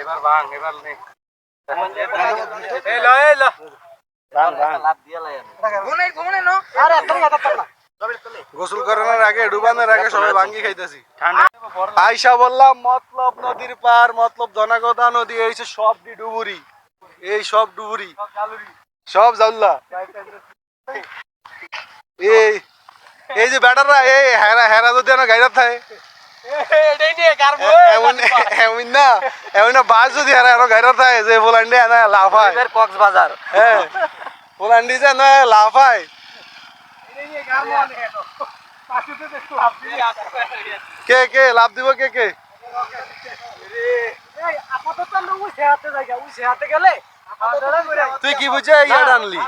এবার ভাঙ এবার নে। এই লো এই লো। গোসল করানোর আগে ডুবানোর আগে সবাই ভাঙ্গি খাইতেছি। আইসা বললাম মতলব নদীর পার মতলব ধনাগদা নদী এই সব ডি ডুবুরি। এই সব ডুবুরি। সব জাউল্লা। এই এই যে ব্যাটাররা এই হেরা হেরা যদি না গাইরা থাকে। এমন এমন না এমন না বাস যদি হেরা আরও গাইরা থাকে যে পোলান্ডে না লাফায় কক্সবাজার হ্যাঁ পোলান্ডি যে না লাফায় কে কে লাভ দিব কে কে তুই কি বুঝে ইয়ার আনলি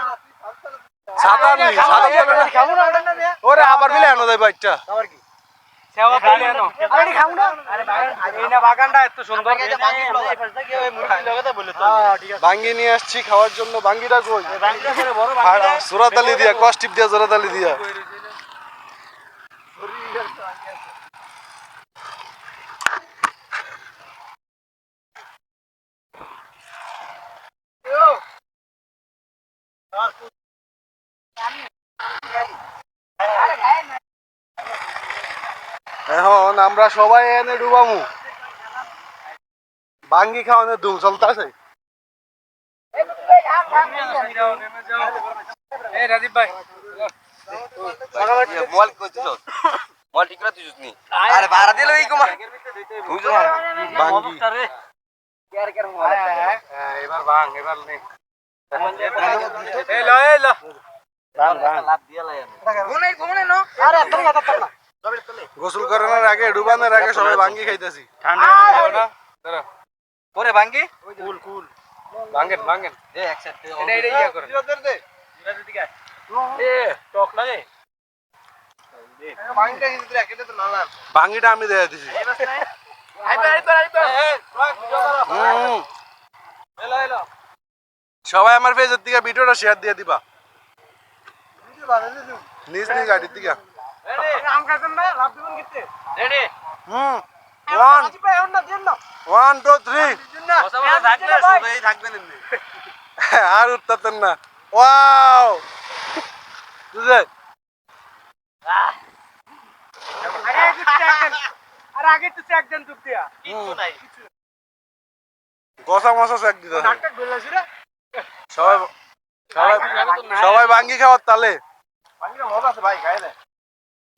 ছাতা আনলি ওরে আবার মিলে আনো না। এই না বাগানটা এত সুন্দর। ভাঙ্গি নিয়ে আসছি খাওয়ার জন্য। ভাঙ্গিটা কই? সুরাতালি দিয়া। কষ্টিপ দিয়া জোরাতালি দিয়া এখন আমরা সবাই এনে ডুবামু। ভাঙ্গি খাওয়ানোর ধুম চলতেছে। এই রাজীব ভাই। মোবাইল করছিস মোবাইল ঠিক করে তুই আরে ভাড়া দিলে এই কুমার। তুই তো ভাঙ্গি হ্যাঁ, এবার ভাঙ এবার নে। এই লো এই লো। গোসল করানোর আগে ডুবানোর আগে সবাই ভাঙ্গি খাইতেছি। ঠান্ডা না। দাঁড়া। করে ভাঙ্গি? কুল কুল। ভাঙেন ভাঙেন দে একসাথে এটা এটা ইয়া করে। এ টক লাগে ভাঙ্গিটা আমি দেয়া দিছি। সবাই আমার পেজের দিকে ভিডিওটা শেয়ার দিয়ে দিবা। নিজ নিজ গাড়ির দিকে। ওয়ান টু থ্রি আর উঠতেন না। ওয়াও বুঝলে? আর আগে তো চেক দেন। তুই দিয়া। গসা মশা চেক দিতে সবাই সবাই সবাই ভাঙ্গি খাওয়ার তালে।